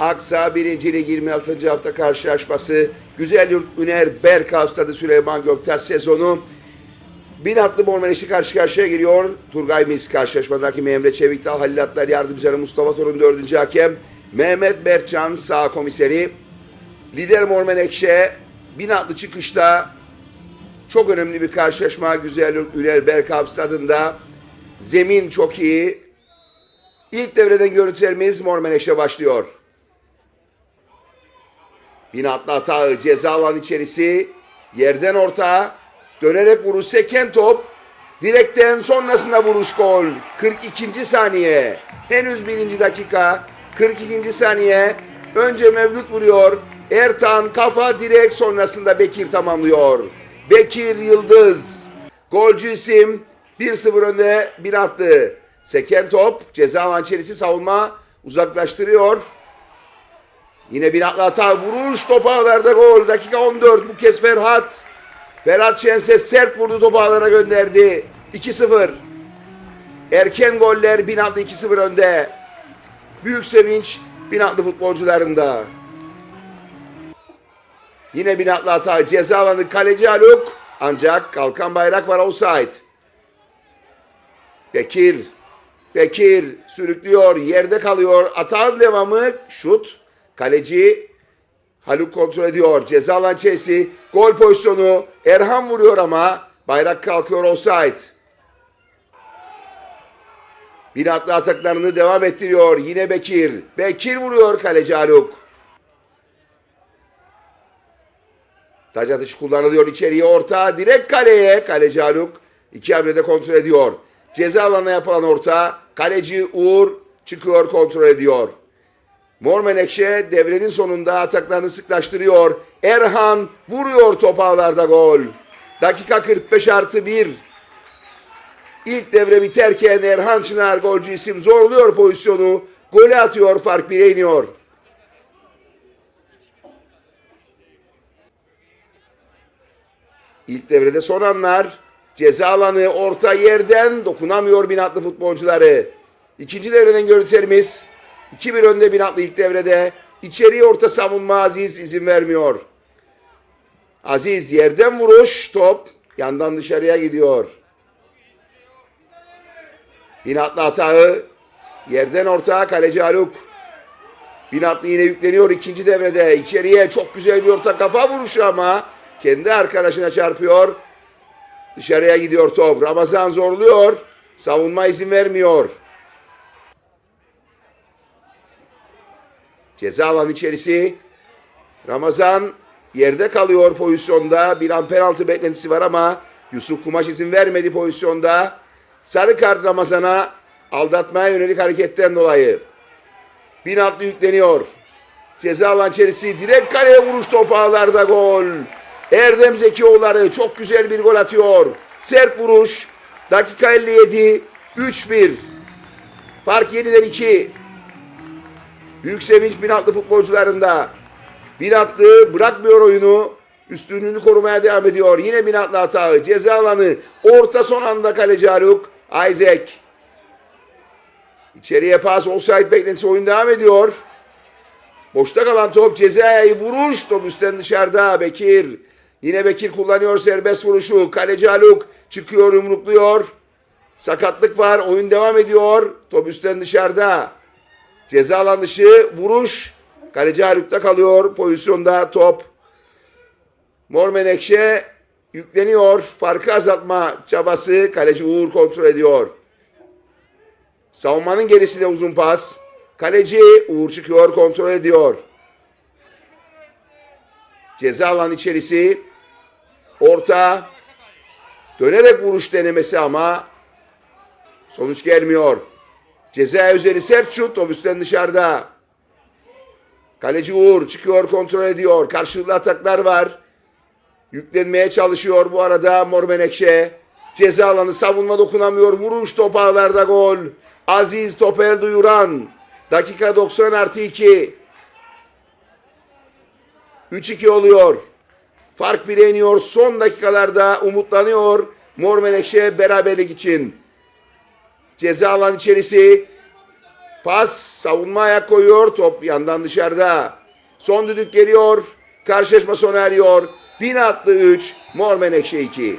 Aksa 1. Lig 26. hafta karşılaşması Güzelyurt Üner Berkav Stadı Süleyman Göktaş sezonu Bin atlı Mormenişi karşı karşıya geliyor. Turgay Mis karşılaşmadaki Emre Çevikdal, Halil Atlar yardımcıları Mustafa Torun dördüncü hakem. Mehmet Berkcan sağ komiseri. Lider Mormenekşe bin atlı çıkışta çok önemli bir karşılaşma Güzelyurt Üner Berkav stadında. Zemin çok iyi. İlk devreden görüntülerimiz Mor Menekşe başlıyor. Bin atlı hata ceza alan içerisi. Yerden orta. Dönerek vuruş seken top. Direkten sonrasında vuruş gol. 42. saniye. Henüz birinci dakika. 42. saniye. Önce Mevlüt vuruyor. Ertan kafa direkt sonrasında Bekir tamamlıyor. Bekir Yıldız. Golcü isim 1-0 önde bir attı. Seken top ceza alan içerisi savunma uzaklaştırıyor. Yine bir hata vuruş top ağlarda gol. Dakika 14 bu kez Ferhat. Ferhat Şenses sert vurdu topu ağlara gönderdi. 2-0. Erken goller Binatlı 2-0 önde. Büyük sevinç Binatlı futbolcularında. Yine Binatlı hata ceza alanı kaleci Haluk. Ancak kalkan bayrak var offside. Bekir. Bekir sürüklüyor. Yerde kalıyor. Atağın devamı. Şut. Kaleci Haluk kontrol ediyor. Ceza alan. Gol pozisyonu. Erhan vuruyor ama bayrak kalkıyor offside. Binatlı ataklarını devam ettiriyor. Yine Bekir. Bekir vuruyor kaleci Haluk. Taç atışı kullanılıyor içeriye orta. Direkt kaleye. Kaleci Haluk. iki hamlede kontrol ediyor. Ceza alanına yapılan orta. Kaleci Uğur çıkıyor kontrol ediyor. Mor Menekşe devrenin sonunda ataklarını sıklaştırıyor. Erhan vuruyor top ağlarda gol. Dakika 45 artı 1. İlk devre biterken Erhan Çınar golcü isim zorluyor pozisyonu. Golü atıyor fark 1'e iniyor. İlk devrede son anlar. Ceza alanı orta yerden dokunamıyor binatlı futbolcuları. İkinci devreden görüntülerimiz. 2-1 önde binatlı ilk devrede. İçeriye orta savunma Aziz izin vermiyor. Aziz yerden vuruş top yandan dışarıya gidiyor. Binatlı hatağı yerden orta kaleci Haluk. Binatlı yine yükleniyor ikinci devrede. İçeriye çok güzel bir orta kafa vuruşu ama kendi arkadaşına çarpıyor. Dışarıya gidiyor top. Ramazan zorluyor. Savunma izin vermiyor. Ceza alan içerisi. Ramazan yerde kalıyor pozisyonda. Bir an penaltı beklentisi var ama Yusuf Kumaş izin vermedi pozisyonda. Sarı kart Ramazan'a aldatmaya yönelik hareketten dolayı. Binatlı yükleniyor. Ceza alan içerisi direkt kaleye vuruş topu ağlarda gol. Erdem Zekioğulları çok güzel bir gol atıyor. Sert vuruş. Dakika 57. 3-1. Fark 7'den 2. Büyük sevinç Binatlı futbolcularında. Binatlı bırakmıyor oyunu. Üstünlüğünü korumaya devam ediyor. Yine Binatlı hatağı. Ceza alanı. Orta son anda kaleci Haluk. Isaac. İçeriye pas. Offside beklentisi oyun devam ediyor. Boşta kalan top cezaya vuruş. Top üstten dışarıda. Bekir. Yine Bekir kullanıyor serbest vuruşu. Kaleci Haluk çıkıyor yumrukluyor. Sakatlık var. Oyun devam ediyor. Top üstten dışarıda. Ceza alan dışı vuruş. Kaleci Haluk'ta kalıyor. Pozisyonda top. Mor Menekşe yükleniyor. Farkı azaltma çabası. Kaleci Uğur kontrol ediyor. Savunmanın gerisi de uzun pas. Kaleci Uğur çıkıyor kontrol ediyor. Ceza alan içerisi. Orta. Dönerek vuruş denemesi ama sonuç gelmiyor. Ceza üzeri sert şut. Obüsten dışarıda. Kaleci Uğur çıkıyor kontrol ediyor. Karşılıklı ataklar var. Yüklenmeye çalışıyor bu arada Mor Menekşe. Ceza alanı savunma dokunamıyor. Vuruş top ağlarda gol. Aziz Topel duyuran. Dakika 90 artı 2. 3-2 oluyor. Fark 1'e iniyor. Son dakikalarda umutlanıyor. Mor Menekşe beraberlik için. Ceza alan içerisi. Pas savunma ayak koyuyor. Top yandan dışarıda. Son düdük geliyor. Karşılaşma sona eriyor. Bin atlı 3. Mor Menekşe 2.